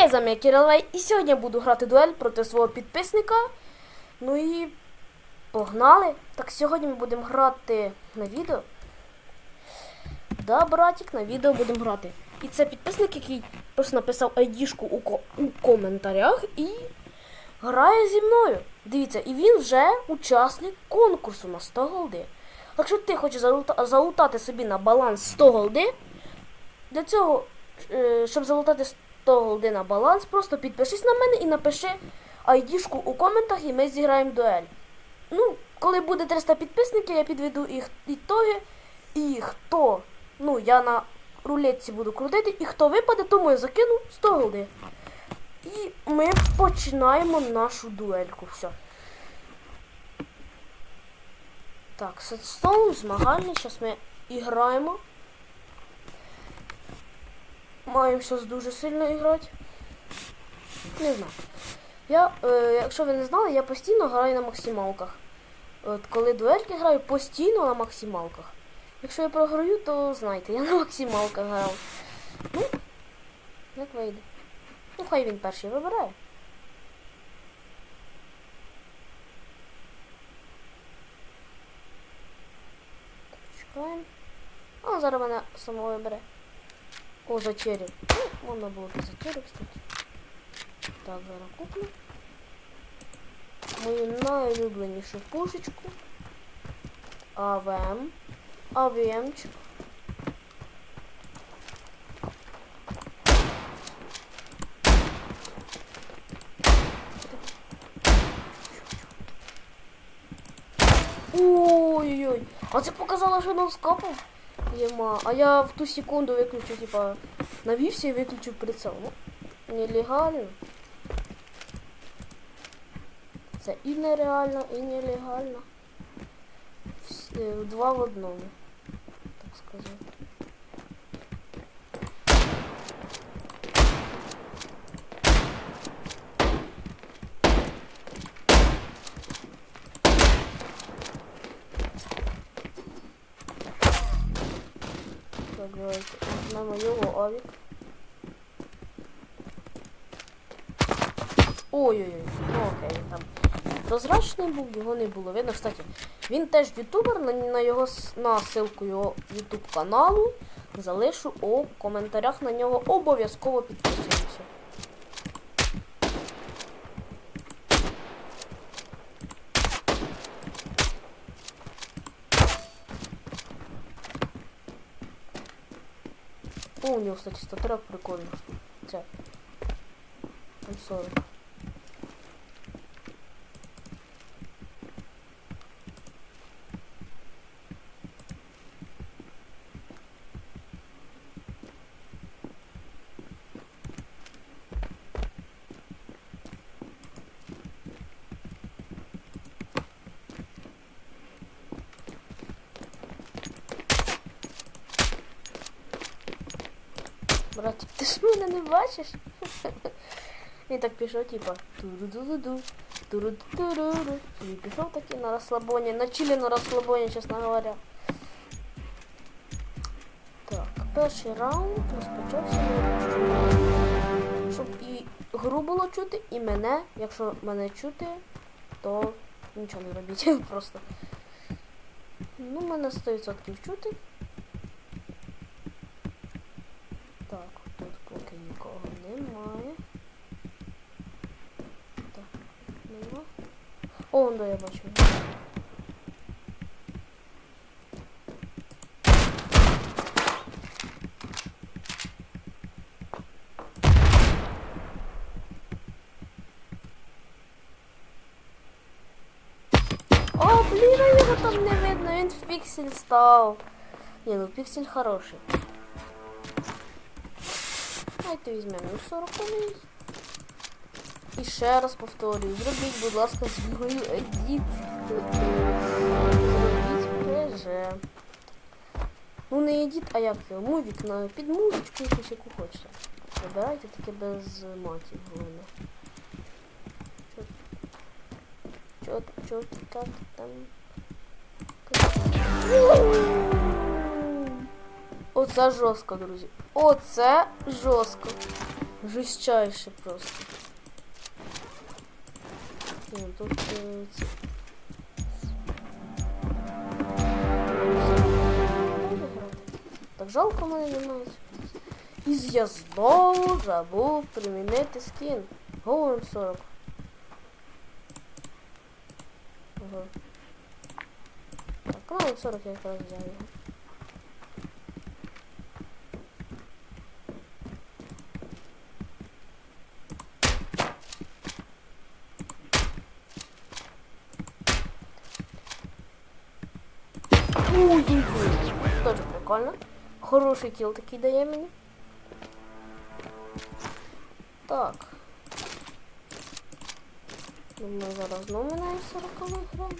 Хей, з вами я і сьогодні я буду грати дуель проти свого підписника. Ну і погнали. Так, сьогодні ми будемо грати на відео. Да, братик, на відео будемо грати. І це підписник, який просто написав айдішку у, ко- у коментарях і грає зі мною. Дивіться, і він вже учасник конкурсу на 100 голди. Якщо ти хочеш залутати собі на баланс 100 голди, для цього, е, щоб залутати 100 голди на баланс, просто підпишись на мене і напиши айдішку у коментах, і ми зіграємо дуель. Ну, коли буде 300 підписників, я підведу їх ітоги. І хто, ну, я на рулетці буду крутити, і хто випаде, тому я закину 100 голди. І ми починаємо нашу дуельку. Все. Так, стол змагальний, зараз ми і граємо. Маємо зараз дуже сильно грати. Не знаю. Я, е, якщо ви не знали, я постійно граю на максималках. От коли дуельки граю, постійно на максималках. Якщо я програю, то знайте, я на максималках грав. Ну, як вийде. Ну, хай він перший вибирає. Чекаємо. А, зараз мене само вибере. О, за череп. Ну, можна було б за череп, кстати. Так, зараз куплю. Мою найулюбленішу пушечку. АВМ. АВМчик. Ой-ой-ой. А це показало, що нам скопом? Єма. А я в ту секунду выключу, типа, навився и выключу прицел. Ну, нелегально. Це і нереально, і нелегально. Два в одному. Так сказати. Так, давайте. Візьмемо його авік. Ой-ой-ой, ну окей, там. Прозрачний був, його не було. Видно, кстати, він теж ютубер, на, на його на ссылку його ютуб каналу залишу у коментарях на нього обов'язково підписуємося. О, у нього, кстати, статрак прикольно. Це. Там 40. Братик, ти ж мене не бачиш? Він так пішов, типа туру-ду-ду-ду, туру-ду-ду-ду. І пішов такий на розслабоні, на чилі на розслабоні, чесно говоря. Так, перший раунд розпочався. Щоб і гру було чути, і мене, якщо мене чути, то нічого не робіть просто. Ну, мене 100% чути. Так, тут поки нікого немає. Так, нема. Да, я бачу. О, блін, його там не видно, він в піксель став. Ні, ну піксель хороший. Давайте візьмемо ну, 40 колись. І ще раз повторюю, зробіть, будь ласка, зі мною едіт. Зробіть ПЖ. Ну не едіт, а як його? Мувік на під музичку якусь яку хочете. Вибирайте таке без матів, головне. Чо, чо, як там? Оце жорстко, друзі. Оце жорстко. Жестчайше просто. Ні, тут е. Так жалко мене цього. І я знову забув примінити скін. Голим 40. Ага. Так, ну 40 я якраз взяв його. Ой-ой-ой. Тоже прикольно. Хороший кіл такий дає мені. Так. Ну, Ми зараз знову на 40 граємо.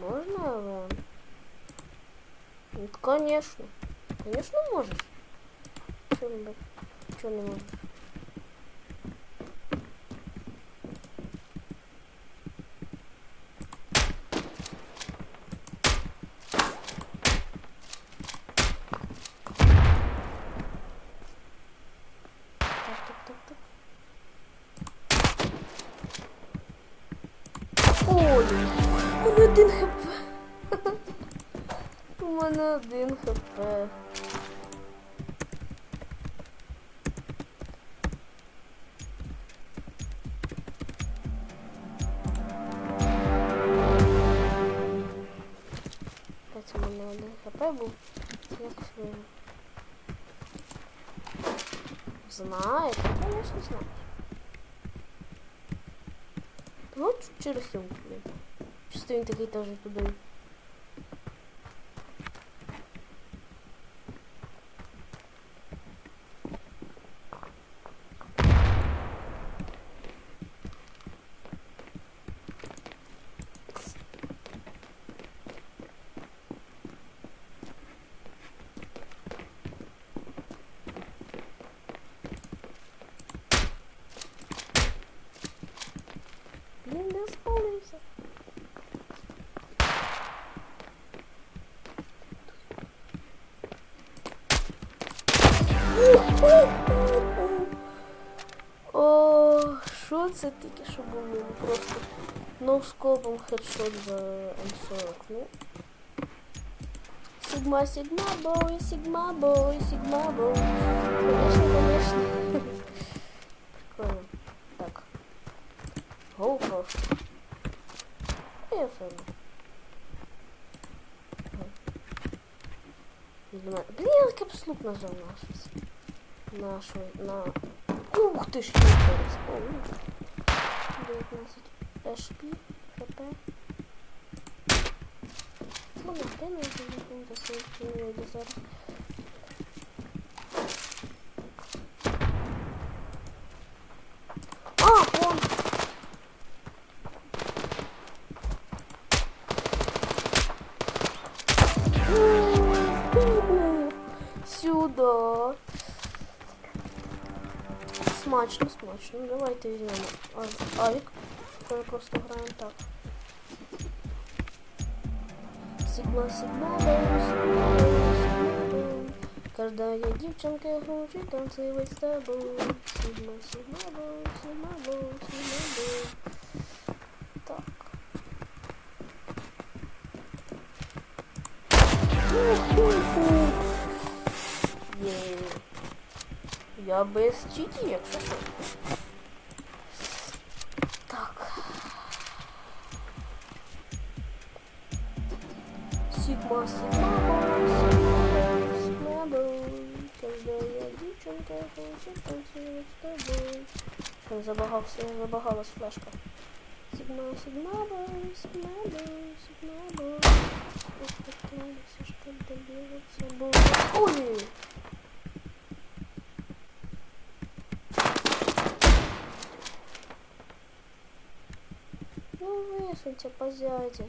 Можно АВМ? Ну, конечно. Конечно можешь. Чё, не- чё не можешь? Знаєш, конечно знаєш. Вот через цьому, блін. Чисто такие тоже теж О, що це тільки що було? Просто ноускопом хедшот за М40. Ну. Сигма, сигма, бой, сигма, бой, сигма, бой. Конечно, конечно. Прикольно. Так. Гоу просто. Я все Блин, капслук нажал на 6 нашу на... Ух ты ж! 19 HP, ХП. Ну, на тему я. Смачно, смачно. Давайте візьмемо авік. Ми просто граємо так. Сигма, бой, сигма, бой. Каждая девчонка хочет танцевать с тобой. Сигма, сигма, бой, сигма, бой, сигма, бой. Так. Я без читів, якщо що. Так. Сигма, сигма, бой, сигма, бой, сигма, бой. Каждая девчонка хочет танцевать с тобой. Що я забагався, забагалась флешка. Сигма, бой, сигма, бой, сигма, бой. Попытался, что добиться, бой. Ой! Ну, висунься,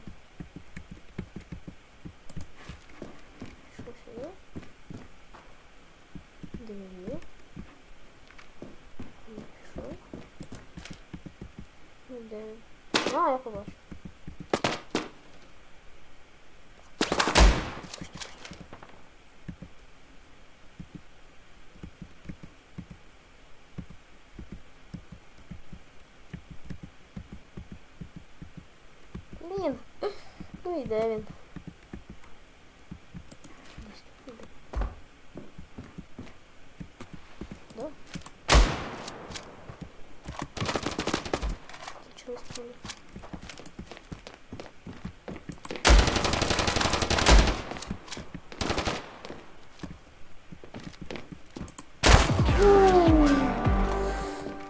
де він? Десь тут іде. Да? Кінчилось поле.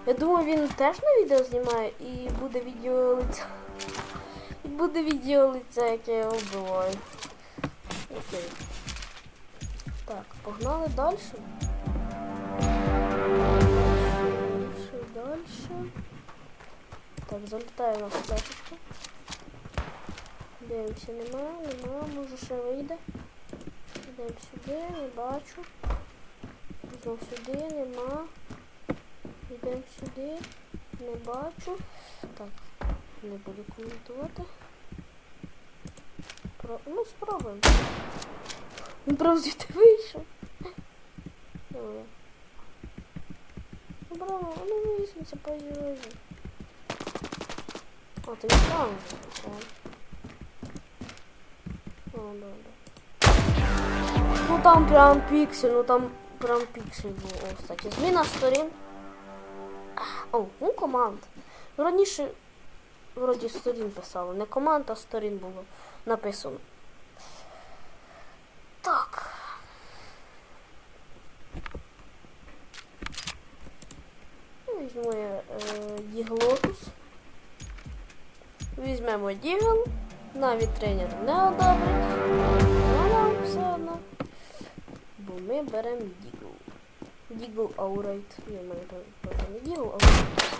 Я думаю, він теж на відео знімає і буде відео лиця. Буде відео лиця, яке я вбиваю. Окей. Так, погнали далі. Дальше, дальше. Так, залітає у нас флешечка. Дивимося, нема, нема, може ще вийде. Йдемо сюди, не бачу. Знов сюди, нема. Йдемо сюди, не бачу. Так, не буду коментувати. Про... Ну, спробуємо. Він правда звідти вийшов. Давай. Ну, браво, ну висунься, поїжджай. О, ти не там вже. О. О, да, да. Ну там прям піксель, ну там прям піксель був. О, кстати, зміна сторін. О, ну команд. Ну, Раніше вроді сторін писали. Не команд, а сторін було написано. Так. Ну, Візьму я е, Діглотус. Візьмемо Дігл. Навіть тренер не одобрить. Але все одно. Бо ми беремо Дігл. Дігл Аурайт. Мене правда не Дігл, Аурайт.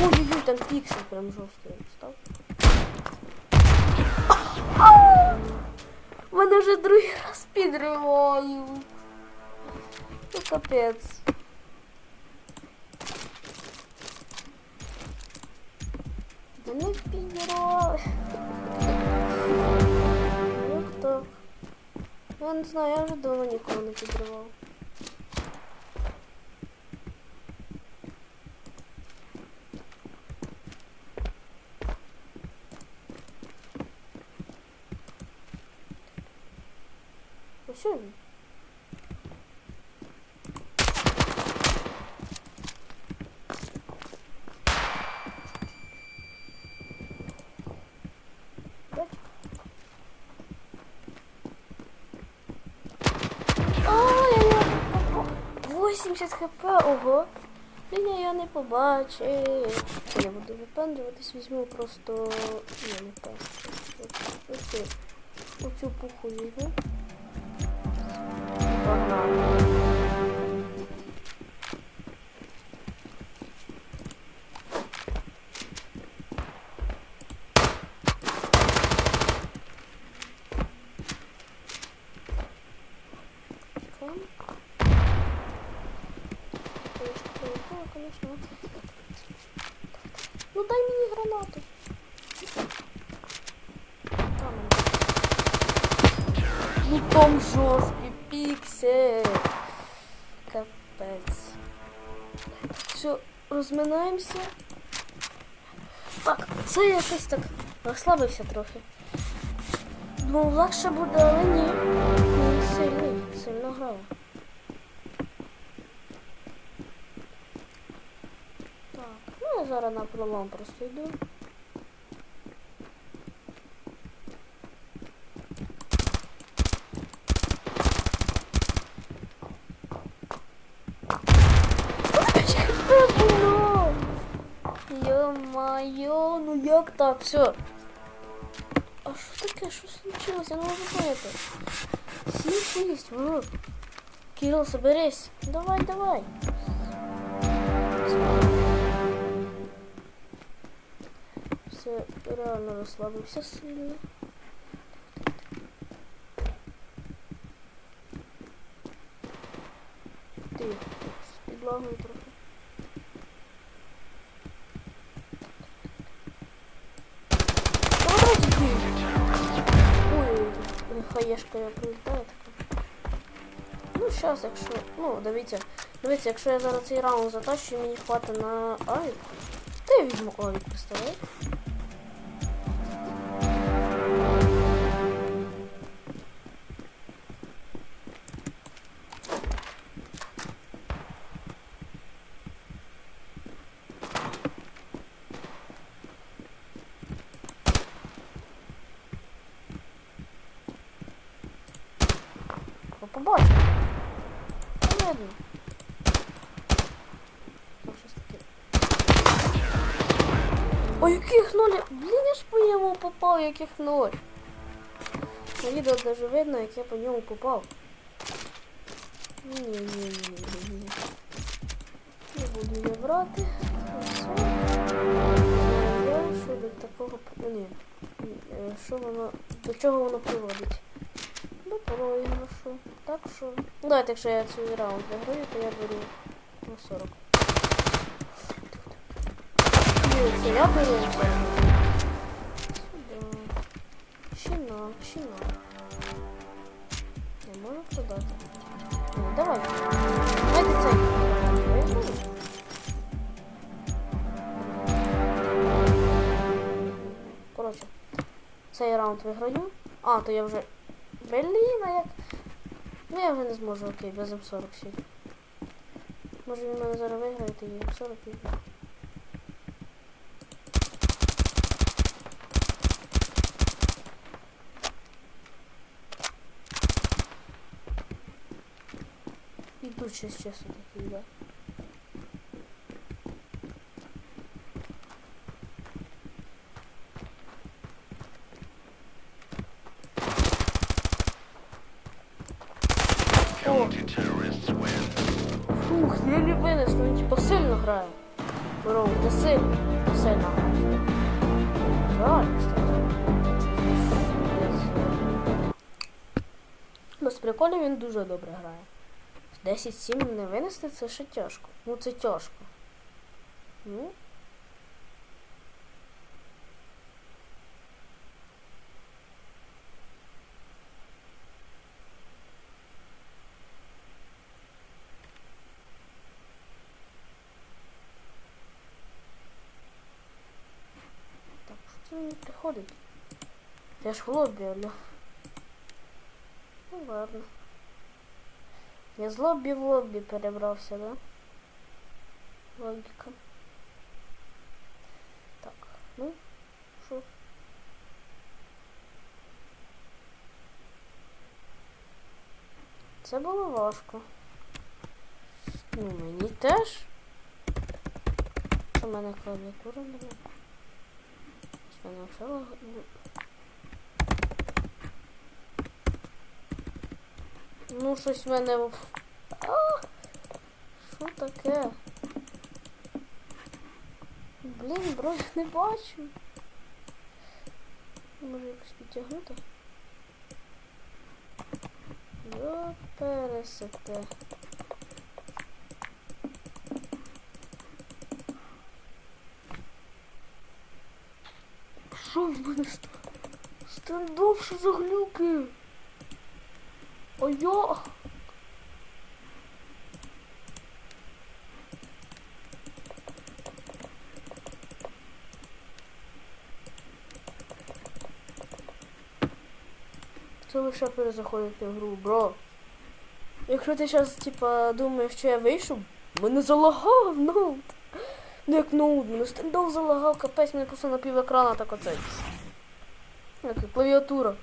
Ой-ой-ой, там піксель прям жорсткий став. Мене вже другий раз підривають. Ну капець. Мене підірвали. Як так? Я не знаю, я вже давно нікого не підривав. 80 хп, ого. Ліня я не побачив. Я буду випендрюватись, візьму просто... я не пендрюватись. Оцю пуху візьму. Погнали. Там жорсткий піксель. Капець. Все, розминаємося. Так, це якось так розслабився трохи. Думав, легше буде, але ні. Він сильний, сильно грав. Так, ну я зараз на пролом просто йду. було? Йо-майо, ну як так? Все. А що таке? Що случилось? Я не можу поняти. 7-6, вот. Кирилл, соберись. Давай, давай. Все, реально розслабився сильно. Ти, з підлагою трохи. Я прилітаю така. Ну, зараз, якщо. Ну, дивіться. Дивіться, якщо я зараз цей раунд затащу, мені хватить на авік. Ти візьму авік, представляєш? Попав, яких ноль. На відео даже видно, як я по ньому попав. Ні, ні, ні, ні, ні. Не буду я брати. Все. Я що до такого ні. Е, Що воно. До чого воно приводить? До проіграшу. Так що. Ну, Давайте, якщо я цей раунд виграю, то я беру на 40. Ні, це я беру на 40. Сюди. Щіна. Не можу продати. Ні, давай. Давайте цей. Коротше, цей раунд виграю. А, то я вже. Блін, а як. Ну я вже не зможу, окей, без М40 сьогодні. Може він мене зараз виграє, є М40 і. Щось чесно такий, да. Фух, еле винес, ну типа сильно грає. Бро, не сильно, сильно грає. Жаль, кстати. Без приколів він дуже добре грає. 10-7 не винести це ще тяжко. Ну це тяжко. Ну. Так, що це мені приходить? Я ж в лобі, алло. Ну ладно. Я з лобі в лобі перебрався, да? Логіка. Так, ну, що? Це було важко. Ну, мені теж. У мене клавіатура було. З мене взагалі ну. Щось в мене. А! Що таке? Блін, бро, не бачу. Може якось підтягнути? Йо, пересете. Що в мене ст- стендов, що за глюки? Ой, йо! Це лише перезаходити в гру, бро. Якщо ти зараз, типа, думаєш, що я вийшов, мене залагав ноут. Ну як ноут, мене стендов залагав, капець, мене просто на пів екрана так оцей. Як клавіатура.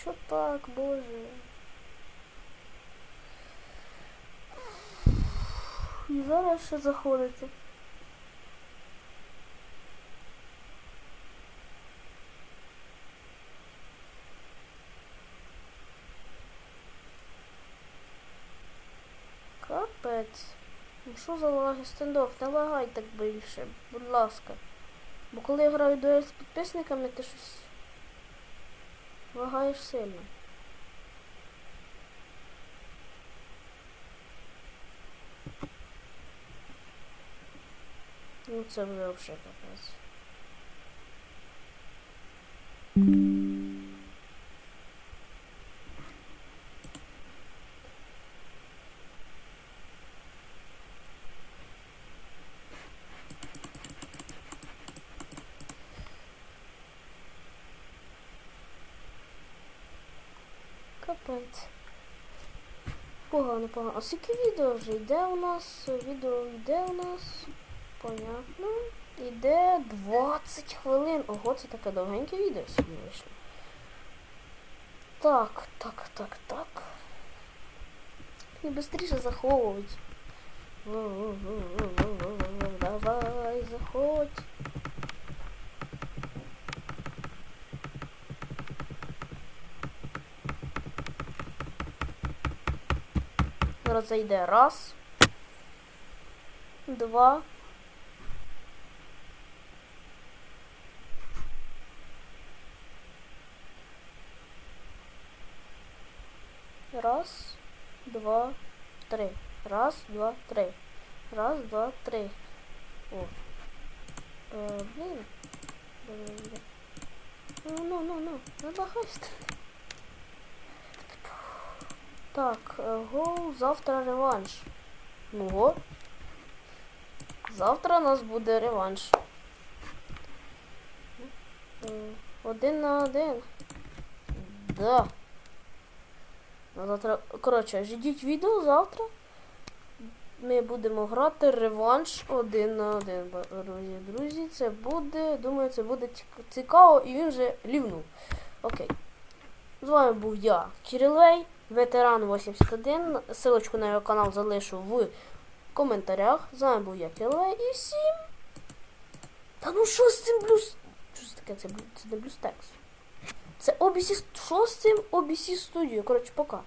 Що так, боже. І зараз ще заходите. Капець. Ну що за лаги стендов? Не лагай так більше, будь ласка. Бо коли я граю дуель з підписниками, ти щось лагаєш сильно. Ну це вже взагалі капець. Капець. Погано, погано. А скільки відео вже йде у нас? Відео йде у нас. Понятно. Іде 20 хвилин. Ого, це таке довгеньке відео сьогодні вийшло. Так, так, так, так. І швидше заховують. Давай, заходь. Зараз зайде раз. Два. Раз, два, три. Раз, два, три. Раз, два, три. О. Е, блін. Е, Ну, ну, ну, ну. Налагайся. Так, е, гол, завтра реванш. Ну го. Завтра у нас буде реванш. Один на один. Да. На завтра. Коротше, ждіть відео завтра. Ми будемо грати реванш один на один. Друзі, друзі, це буде. Думаю, це буде цікаво і він вже лівнув. Окей. З вами був я, Кирилей, ветеран 81. Силочку на його канал залишу в коментарях. З вами був я, Кіле і всім. Та ну що з цим блюз. Що це таке? Це, це не блюстекс. Це обісі... Що з цим OBC Studio? Коротше, пока.